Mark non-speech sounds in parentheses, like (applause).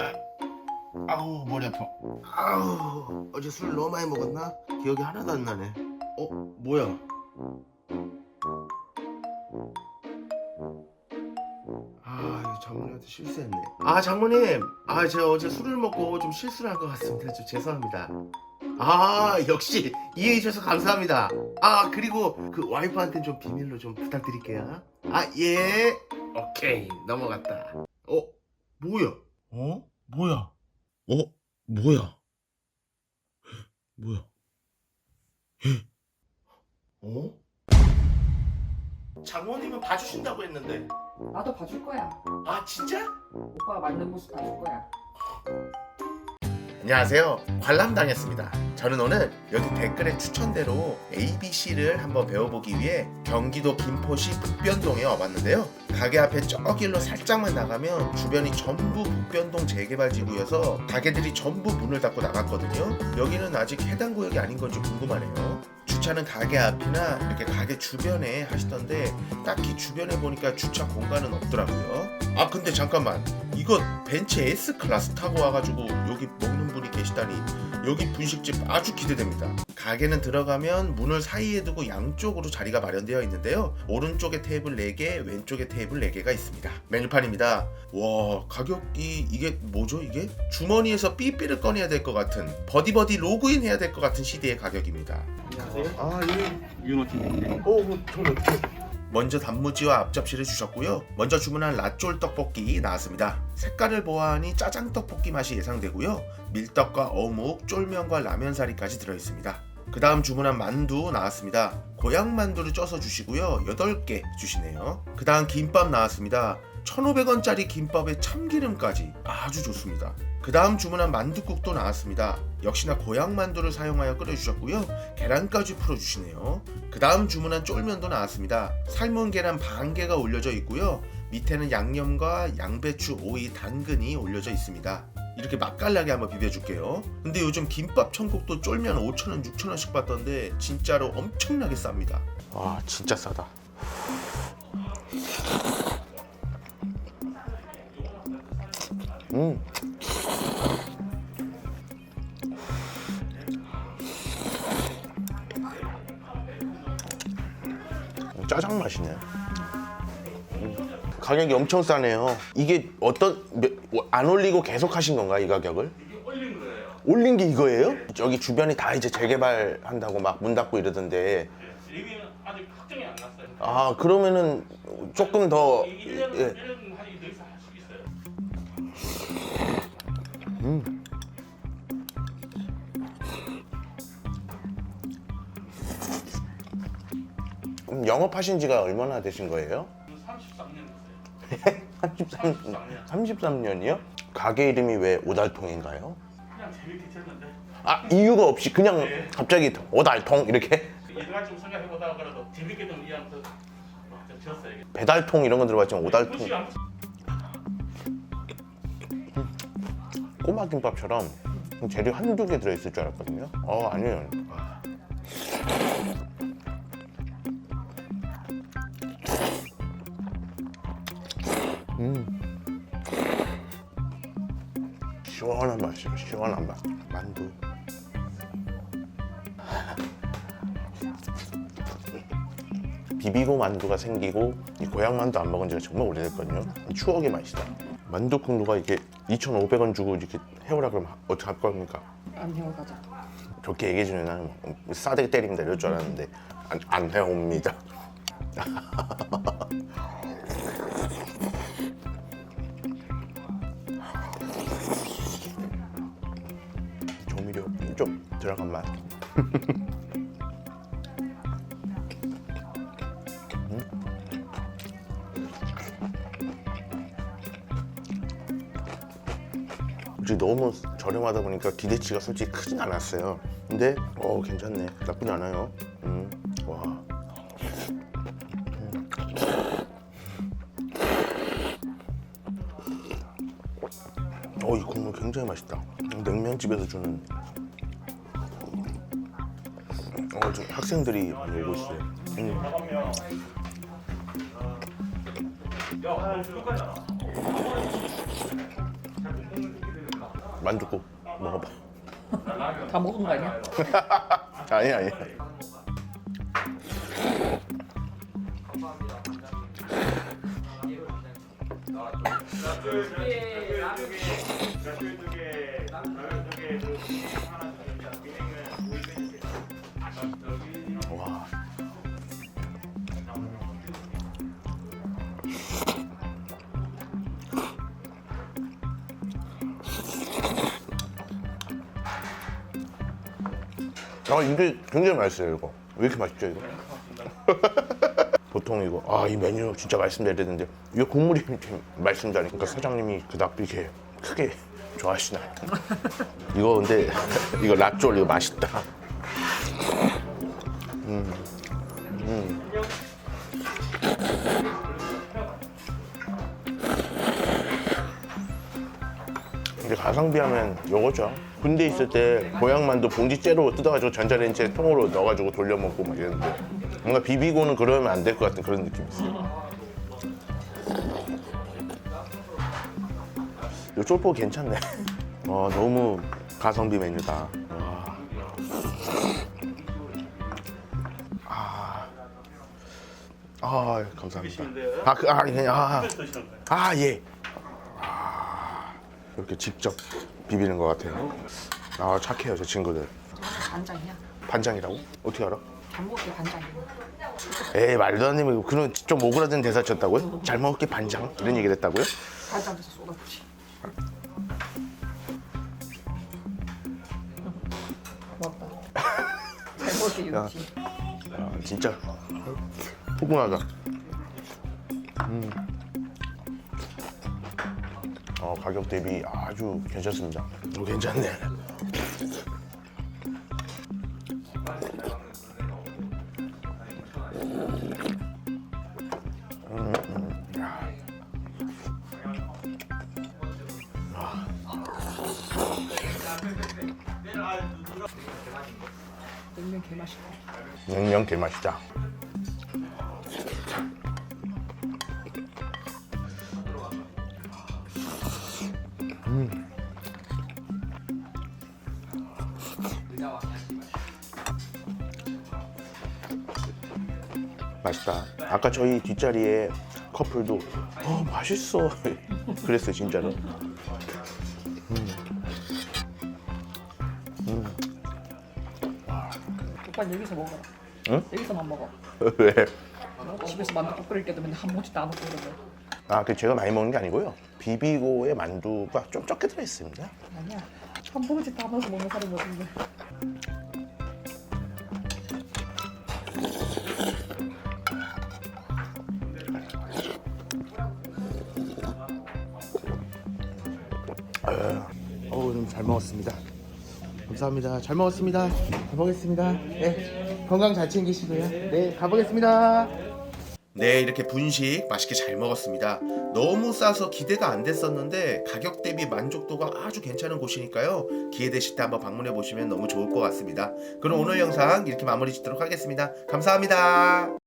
아, 아우 머리 아파. 아우 어제 술 너무 많이 먹었나? 기억이 하나도 안 나네. 어 뭐야? 아 이거 장모님한테 실수했네. 아 장모님, 아 제가 어제 술을 먹고 좀 실수를 한 것 같습니다. 좀 죄송합니다. 아 역시 이해해 주셔서 감사합니다. 아 그리고 그 와이프한테 좀 비밀로 좀 부탁드릴게요. 아 예. 오케이 넘어갔다. 어 뭐야? 어 뭐야? 어 뭐야? 뭐야? 어? 장모님은 봐주신다고 했는데 나도 봐줄 거야. 아 진짜? 오빠가 만든 모습 봐줄 거야. 안녕하세요. 관람당했습니다. 저는 오늘 여기 댓글의 추천대로 ABC를 한번 배워보기 위해 경기도 김포시 북변동에 와봤는데요. 가게 앞에 저 길로 살짝만 나가면 주변이 전부 북변동 재개발 지구여서 가게들이 전부 문을 닫고 나갔거든요. 여기는 아직 해당 구역이 아닌 건지 궁금하네요. 주차는 가게 앞이나 이렇게 가게 주변에 하시던데 딱히 주변에 보니까 주차 공간은 없더라고요. 아 근데 잠깐만 이거 벤츠 S 클래스 타고 와가지고 여기 먹는 분이 계시다니 여기 분식집 아주 기대됩니다. 가게는 들어가면 문을 사이에 두고 양쪽으로 자리가 마련되어 있는데요. 오른쪽에 테이블 4개, 왼쪽에 테이블 4개가 있습니다. 메뉴판입니다. 와 가격이 이게 뭐죠 이게? 주머니에서 삐삐를 꺼내야 될 것 같은 버디버디 로그인 해야 될 것 같은 CD의 가격입니다. 안녕하세요. 아 예. 윤호 팀장님. 어, 저는 어떻게? 먼저 단무지와 앞접시를 주셨고요. 먼저 주문한 라쫄 떡볶이 나왔습니다. 색깔을 보아하니 짜장 떡볶이 맛이 예상되고요. 밀떡과 어묵, 쫄면과 라면사리까지 들어 있습니다. 그 다음 주문한 만두 나왔습니다. 고향 만두를 쪄서 주시고요. 8개 주시네요. 그 다음 김밥 나왔습니다. 1,500원짜리 김밥에 참기름까지 아주 좋습니다. 그 다음 주문한 만두국도 나왔습니다. 역시나 고향 만두를 사용하여 끓여주셨고요. 계란까지 풀어주시네요. 그 다음 주문한 쫄면도 나왔습니다. 삶은 계란 반 개가 올려져 있고요. 밑에는 양념과 양배추, 오이, 당근이 올려져 있습니다. 이렇게 맛깔나게 한번 비벼줄게요. 근데 요즘 김밥 천국도 쫄면 5,000원, 6,000원씩 받던데 진짜로 엄청나게 쌉니다. 와 진짜 싸다. 음. 짜장 맛이네. 음. 가격이 엄청 싸네요. 이게 어떤 몇- 안 올리고 계속 하신 건가 이 가격을? 올린 거예요. 올린 게 이거예요? 여기 주변이 다 이제 재개발 한다고 막 문 닫고 이러던데. 여기는 아직 확정이 안 났어요. 아 그러면은 조금 더 1년, 예. 1년 그럼 영업하신 지가 얼마나 되신 거예요? 33년 됐어요. 33, 33년. 33년이요? 가게 이름이 왜 오달통인가요? 그냥 재밌게 쳤는데 아 이유가 없이 그냥 네. 갑자기 오달통 이렇게 여러 가지 좀 생각해보다가 그래도 재밌게 좀 이해하면서 좀. 이게. 배달통 이런 건 들어봤지만 오달통 꼬마 김밥처럼 재료 한두 개 들어있을 줄 알았거든요. 어 아니에요. 음. 시원한 맛이에요. 시원한 맛. 만두. 비비고 만두가 생기고 이 고향 만두 안 먹은 지가 정말 오래됐거든요. 추억의 맛이다. 만두국 누가 이렇게 2,500원 주고 이렇게 해오라 그러면 어떻게 할 겁니까? 안 해가자. 좋게 얘기해 주면 나는 뭐 싸대기 때립니다 이럴 줄 알았는데 안, 안 해옵니다. (laughs) 조미료 좀 들어간 맛. (laughs) 솔직히 너무 저렴하다 보니까 기대치가 솔직히 크진 않았어요. 근데 어 괜찮네. 나쁘지 않아요. 음, 와. 음. 어, 이 국물 굉장히 맛있다. 냉면집에서 주는. 어, 저 학생들이 많이 오고 있어요. 음. 만둣국 먹어봐. 다 먹은 거 아니야? (laughs) 아니 아니. 아 이게 굉장히 맛있어요 이거. 왜 이렇게 맛있죠 이거? (laughs) 보통 이거 아 이 메뉴 진짜 말씀드려야 되는데 이거 국물이 말씀드리니까 사장님이 그닥 이렇게 크게 좋아하시나 (laughs) 이거 근데 이거 라쫄 이거 맛있다. 근 가성비 하면 요거죠. 군대 있을 때 고향만두 봉지째로 뜯어가지고 전자레인지에 통으로 넣어가지고 돌려 먹고 막 이랬는데 뭔가 비비고는 그러면 안 될 것 같은 그런 느낌이 있어요. 요 쫄보 괜찮네. 와 (laughs) 너무 가성비 메뉴다. 와. 아, 아 감사합니다. 아, 그, 아, 그냥 아. 아 예. 이렇게 직접 비비는 것 같아요. 아 착해요 저 친구들. 간장이야. 반장이라고? 어떻게 알아? 잘 먹을게 간장이야. 에이 말도 안 되는 그런 좀 오그라든 대사 쳤다고요? 잘 먹을게 반장 이런 얘기를 했다고요? 간장에서 쏟아부지. 고맙다. 잘 먹을게 윤지. 아 진짜 포근하다. 음. 어 가격 대비 아주 괜찮습니다. 어, 괜찮네. 냉면 개 맛있고. 냉면 개맛이다. 맛있다. 아까 저희 뒷자리에 커플도 어 맛있어 (laughs) 그랬어요 진짜로. 오빠 여기서 먹어라. 응? 여기서만 먹어. (laughs) 왜? 집에서 만두 끓일 때도 맨날 한 봉지 따놓고 그러면. 아, 그 제가 많이 먹는 게 아니고요. 비비고의 만두가 좀 적게 들어 있습니다. 아니야. 한 봉지 다 넣어서 먹는 사람이 어딘데. 잘 먹었습니다. 감사합니다. 잘 먹었습니다. 가보겠습니다. 네, 건강 잘 챙기시고요. 네, 가보겠습니다. 네, 이렇게 분식 맛있게 잘 먹었습니다. 너무 싸서 기대가 안 됐었는데 가격 대비 만족도가 아주 괜찮은 곳이니까요. 기회 되실 때 한번 방문해 보시면 너무 좋을 것 같습니다. 그럼 오늘 영상 이렇게 마무리 짓도록 하겠습니다. 감사합니다.